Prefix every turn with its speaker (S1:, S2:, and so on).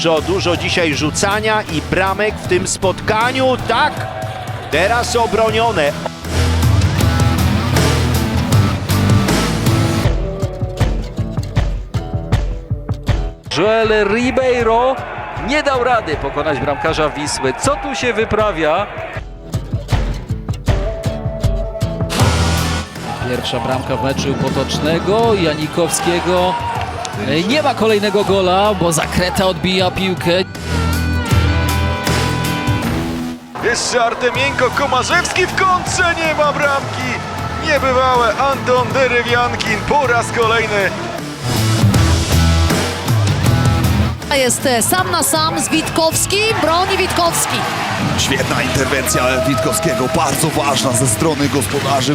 S1: Dużo, dużo dzisiaj rzucania i bramek w tym spotkaniu. Tak, teraz obronione.
S2: Joel Ribeiro nie dał rady pokonać bramkarza Wisły. Co tu się wyprawia?
S3: Pierwsza bramka w meczu Potocznego, Janikowskiego. Nie ma kolejnego gola, bo Zakreta odbija piłkę.
S4: Jeszcze Artemienko Komarzewski w kontrze nie ma bramki. Niebywałe Anton Derewiankin po raz kolejny
S5: Jest e, sam na sam z Witkowskim, broni Witkowski.
S6: Świetna interwencja Witkowskiego, bardzo ważna ze strony gospodarzy.